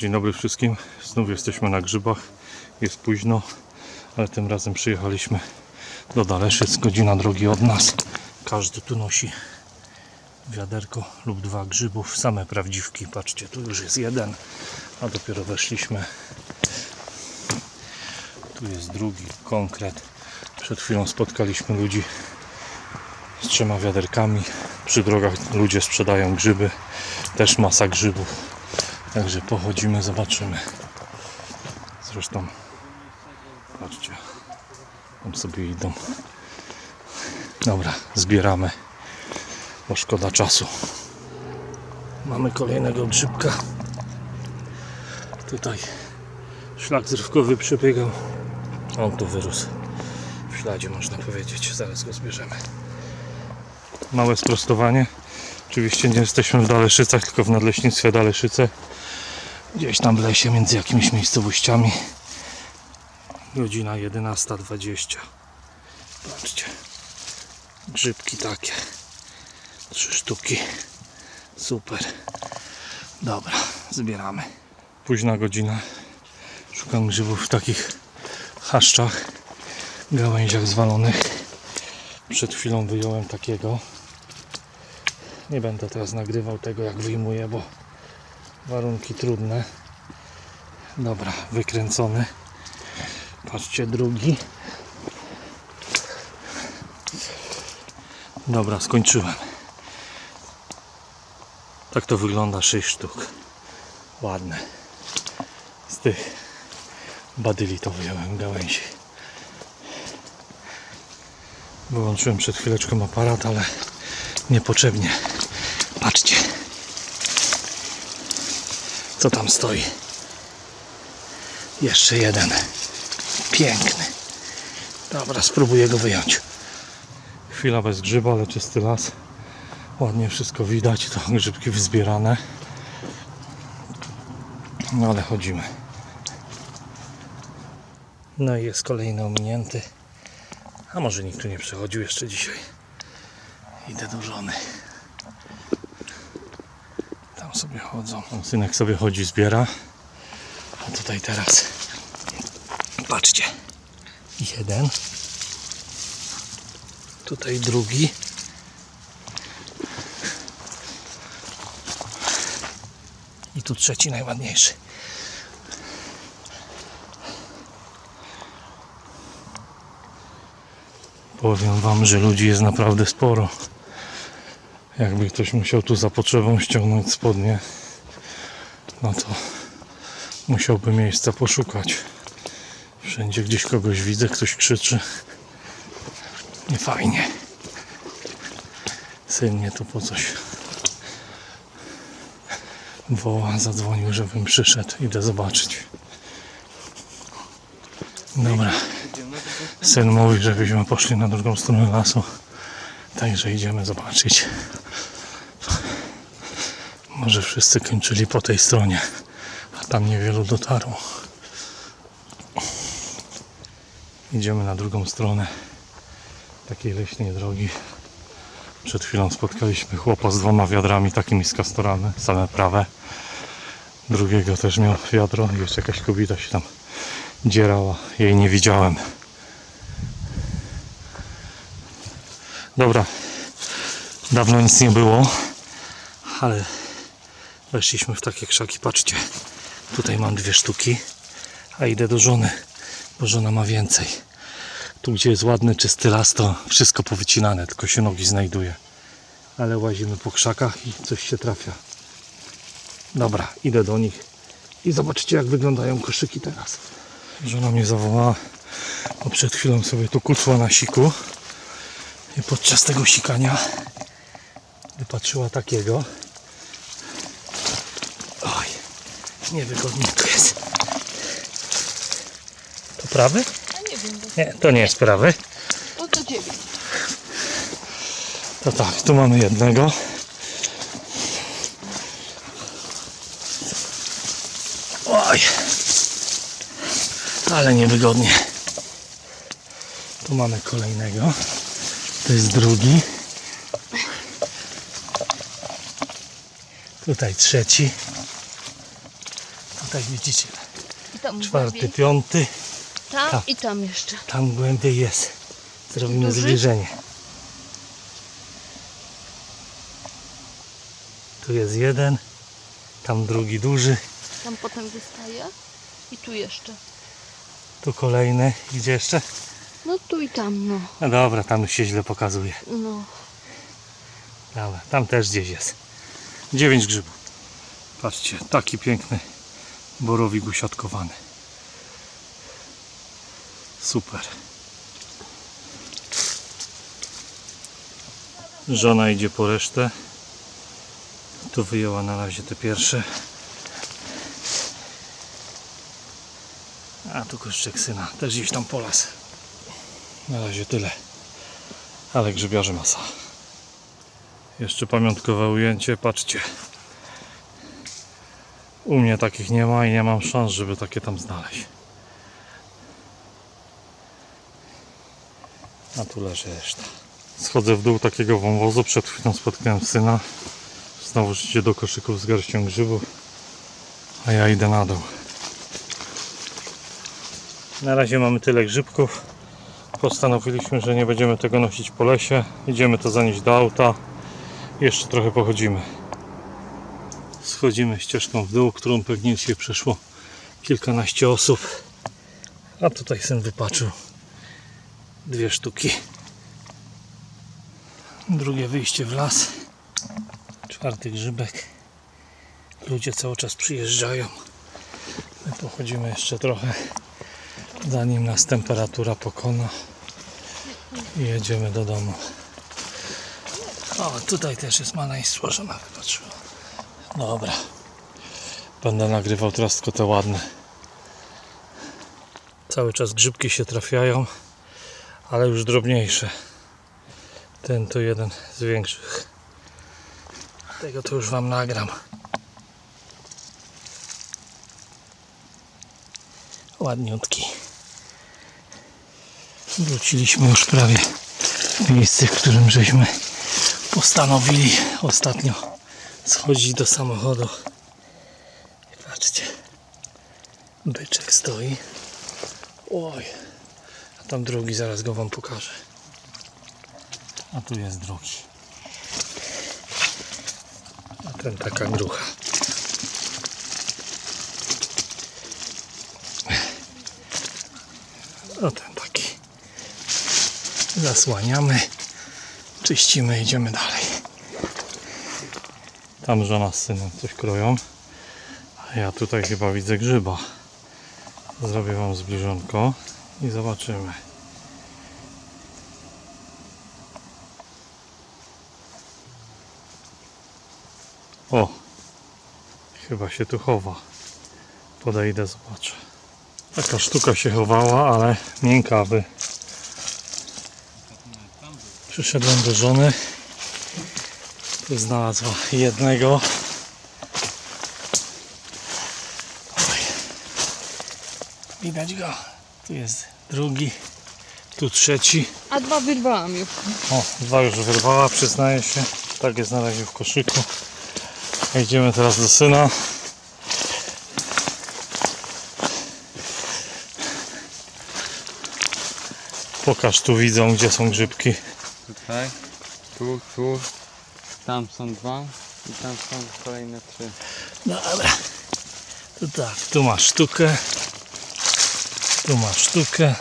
Dzień dobry wszystkim. Znów jesteśmy na grzybach. Jest późno, ale tym razem przyjechaliśmy do Daleszyc. Godzina drogi od nas. Każdy tu nosi wiaderko lub dwa grzybów. Same prawdziwki. Patrzcie, tu już jest jeden, a dopiero weszliśmy. Tu jest drugi konkret. Przed chwilą spotkaliśmy ludzi z trzema wiaderkami. Przy drogach ludzie sprzedają grzyby. Też masa grzybów. Także pochodzimy, zobaczymy. Zresztą, patrzcie, tam sobie idą. Dobra, zbieramy, bo szkoda czasu. Mamy kolejnego grzybka. Tutaj szlak zrywkowy przebiegał. On tu wyrósł w śladzie, można powiedzieć. Zaraz go zbierzemy. Małe sprostowanie. Oczywiście nie jesteśmy w Daleszycach, tylko w Nadleśnictwie Daleszyce. Gdzieś tam w lesie, między jakimiś miejscowościami. Godzina 11.20. Patrzcie. Grzybki takie. Trzy sztuki. Super. Dobra, zbieramy. Późna godzina. Szukam grzybów w takich chaszczach, gałęziach zwalonych. Przed chwilą wyjąłem takiego. Nie będę teraz nagrywał tego jak wyjmuję, bo warunki trudne. Dobra, wykręcony. Patrzcie, drugi. Dobra, skończyłem. Tak to wygląda 6 sztuk. Ładne. Z tych badyli to wyjąłem gałęzi. Wyłączyłem przed chwileczką aparat, ale niepotrzebnie. Patrzcie. Co tam stoi? Jeszcze jeden. Piękny. Dobra, spróbuję go wyjąć. Chwila bez grzyba, ale czysty las. Ładnie wszystko widać. To grzybki wyzbierane. No ale chodzimy. No i jest kolejny ominięty. A może nikt tu nie przychodził jeszcze dzisiaj. Idę do żony. Tam sobie chodzą. Synek sobie chodzi, zbiera. A tutaj teraz patrzcie. Jeden. Tutaj drugi. I tu trzeci najładniejszy. Powiem wam, że ludzi jest naprawdę sporo. Jakby ktoś musiał tu za potrzebą ściągnąć spodnie, no to musiałby miejsca poszukać. Wszędzie gdzieś kogoś widzę, ktoś krzyczy. Nie fajnie. Syn mnie tu po coś woła, zadzwonił, żebym przyszedł. Idę zobaczyć. Dobra. Syn mówi, żebyśmy poszli na drugą stronę lasu. Także idziemy zobaczyć. Może wszyscy kończyli po tej stronie, a tam niewielu dotarło. Idziemy na drugą stronę takiej leśnej drogi. Przed chwilą spotkaliśmy chłopa z dwoma wiadrami, takimi z kastorami, same prawe. Drugiego też miał wiadro, jeszcze jakaś kobieta się tam dzierała. Jej nie widziałem. Dobra, dawno nic nie było, ale weszliśmy w takie krzaki. Patrzcie, tutaj mam dwie sztuki, a idę do żony, bo żona ma więcej. Tu, gdzie jest ładny, czysty las, to wszystko powycinane, tylko się nogi znajduje. Ale łazimy po krzakach i coś się trafia. Dobra, idę do nich i zobaczcie, jak wyglądają koszyki teraz. Żona mnie zawołała, bo przed chwilą sobie tu kucła na siku. I podczas tego sikania wypatrzyła takiego. Oj, niewygodnie tu jest. To prawy? Ja nie wiem, Nie, to nie jest prawy. to do ciebie. To tak, tu mamy jednego. Oj, ale niewygodnie. Tu mamy kolejnego. To jest drugi. Tutaj trzeci. Tutaj widzicie. Tam Czwarty, głębiej. piąty. Tam tak. i tam jeszcze. Tam głębiej jest. Zrobimy Duży? zbliżenie. Tu jest jeden. Tam drugi duży. Tam potem wystaje. I tu jeszcze. Tu kolejny. Gdzie jeszcze? No tu i tam, no. No dobra, tam już się źle pokazuje. No. Dobra, tam też gdzieś jest. Dziewięć grzybów. Patrzcie, taki piękny borowik usiadkowany. Super. Żona idzie po resztę. Tu wyjęła na razie te pierwsze. A tu koszczek syna. Też gdzieś tam po las. Na razie tyle. Ale grzybiarzy masa. Jeszcze pamiątkowe ujęcie, patrzcie. U mnie takich nie ma i nie mam szans, żeby takie tam znaleźć. A tu leży reszta. Schodzę w dół takiego wąwozu, przed chwilą spotkałem syna. Znowu idzie do koszyków z garścią grzybów, a ja idę na dół. Na razie mamy tyle grzybków. Postanowiliśmy, że nie będziemy tego nosić po lesie. Idziemy to zanieść do auta. Jeszcze trochę pochodzimy. Schodzimy ścieżką w dół, którą pewnie dzisiaj przeszło kilkanaście osób. A tutaj syn wypaczył dwie sztuki. Drugie wyjście w las. Czwarty grzybek. Ludzie cały czas przyjeżdżają. My pochodzimy jeszcze trochę, zanim nas temperatura pokona. I jedziemy do domu. O, tutaj też jest maleństwo, żona wypatrzyła. Dobra. Będę nagrywał teraz tylko te ładne. Cały czas grzybki się trafiają, ale już drobniejsze. Ten to jeden z większych. Tego to już Wam nagram. Ładniutki. Wróciliśmy już prawie w miejsce, w którym żeśmy postanowili ostatnio schodzić do samochodu. I patrzcie, byczek stoi. Oj, a tam drugi, zaraz go wam pokażę. A tu jest drugi. A ten taka grucha. A ten taki. Zasłaniamy, czyścimy, idziemy dalej. Tam żona z synem coś kroją. A ja tutaj chyba widzę grzyba. Zrobię wam zbliżonko i zobaczymy. O! Chyba się tu chowa. Podejdę, zobaczę. Taka sztuka się chowała, ale miękka by. Przyszedłem do żony. Tu znalazła jednego. Oj. Widać go. Tu jest drugi. Tu trzeci. A dwa wyrwałam już. O, dwa już wyrwała, przyznaję się. Tak jest na razie w koszyku. Idziemy teraz do syna. Pokaż tu widzą, gdzie są grzybki. Tutaj, tu, tu, tam są dwa i tam są kolejne trzy. Dobra. To tak, tu masz sztukę. Tu masz sztukę.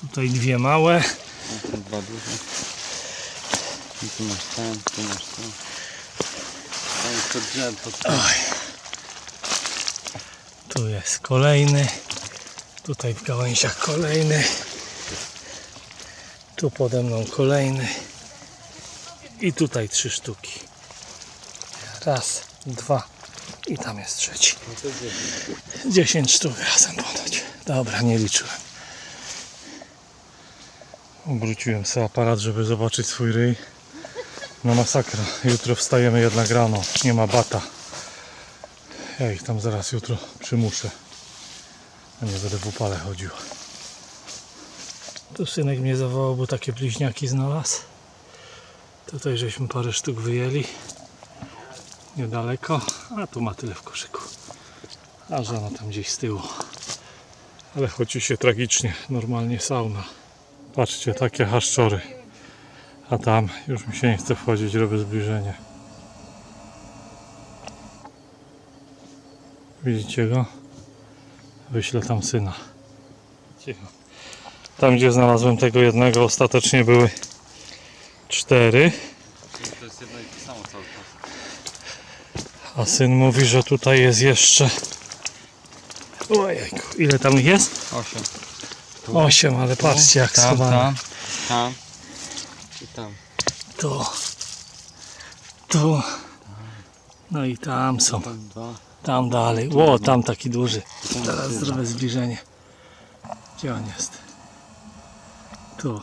Tutaj dwie małe. Tam są dwa duże. I tu masz ten, tu masz ten. Tam jest to drzewo. Tu jest kolejny. Tutaj w gałęziach kolejny. Tu pode mną kolejny. I tutaj trzy sztuki. Raz, dwa i tam jest trzeci. No to dziewięć. 10 sztuk razem ponoć. Dobra, nie liczyłem. Obróciłem sobie aparat, żeby zobaczyć swój ryj. No masakra. Jutro wstajemy jednak rano. Nie ma bata. Ja ich tam zaraz jutro przymuszę. A nie będę w upale chodził. Tu synek mnie zawołał, bo takie bliźniaki znalazł. Tutaj żeśmy parę sztuk wyjęli. Niedaleko. A tu ma tyle w koszyku. A żona tam gdzieś z tyłu. Ale chodzi się tragicznie, normalnie sauna. Patrzcie, takie haszczory. A tam już mi się nie chce wchodzić, robię zbliżenie. Widzicie go? Wyślę tam syna. Cicho. Tam gdzie znalazłem tego jednego ostatecznie były cztery. To jest jedno i to samo cały czas. A syn mówi, że tutaj jest jeszcze. Ojejku, ile tam ich jest? Osiem. Osiem, ale patrzcie jak tam, schowane. tam, tam i tam. Tu. Tu. No i tam są. Tam dwa. Tam dalej. Ło, tam taki duży. Teraz zrobię zbliżenie. Gdzie on jest? Tu.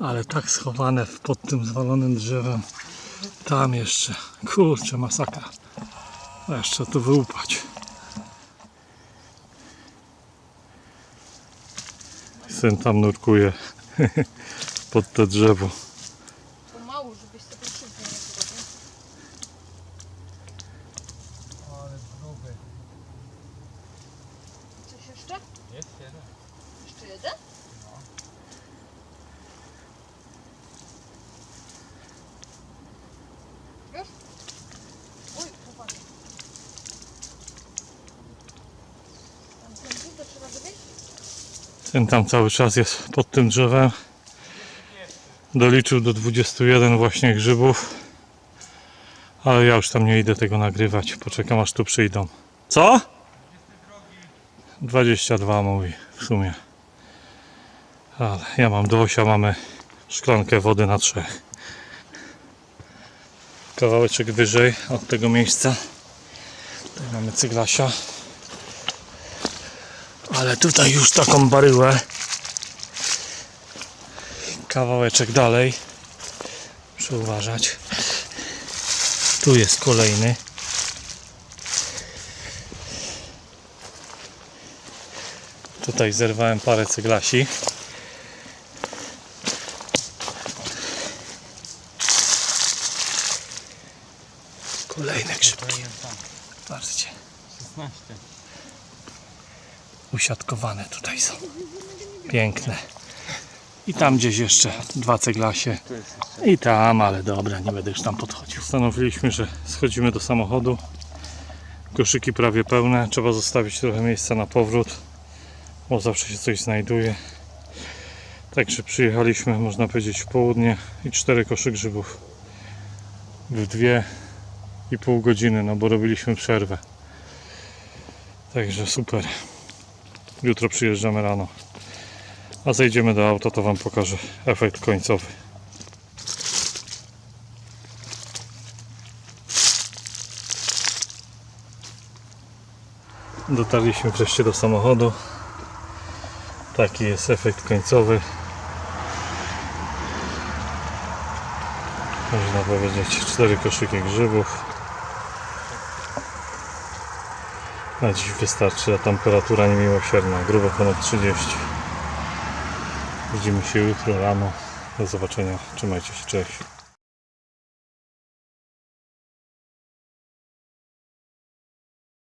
Ale tak schowane w- pod tym zwalonym drzewem. Tam jeszcze. Kurczę, masakra. Jeszcze tu wyłupać. Syn tam nurkuje pod to drzewo. Pomału, żebyś sobie nie zrobił. Ale gruby. Coś jeszcze? Jest jeden. Jeszcze jeden? Już? Oj, uwaga. Tam ten dół trzeba zrobić? Ten tam cały czas jest pod tym drzewem. Doliczył do 21 właśnie grzybów. Ale ja już tam nie idę tego nagrywać. Poczekam aż tu przyjdą. Co? 22 mówi w sumie. Ale ja mam do osia, mamy szklankę wody na trzech. Kawałeczek wyżej od tego miejsca. Tutaj mamy cyglasia. Ale tutaj już taką baryłę. Kawałeczek dalej. Muszę uważać. Tu jest kolejny. Tutaj zerwałem parę ceglasi. Kolejne grzybki. tam. Patrzcie. 16. usiadkowane tutaj są. Piękne. I tam gdzieś jeszcze dwa ceglasie. I tam, ale dobra, nie będę już tam podchodził. Stanowiliśmy, że schodzimy do samochodu. Koszyki prawie pełne. Trzeba zostawić trochę miejsca na powrót, bo zawsze się coś znajduje. Także przyjechaliśmy, można powiedzieć, w południe i cztery koszy grzybów w dwie i pół godziny, no bo robiliśmy przerwę. Także super. Jutro przyjeżdżamy rano. A zejdziemy do auta, to Wam pokażę efekt końcowy. Dotarliśmy wreszcie do samochodu. Taki jest efekt końcowy. Można powiedzieć cztery koszyki grzybów. Na dziś wystarczy, a temperatura niemiłosierna, grubo ponad 30. Widzimy się jutro rano. Do zobaczenia. Trzymajcie się, cześć.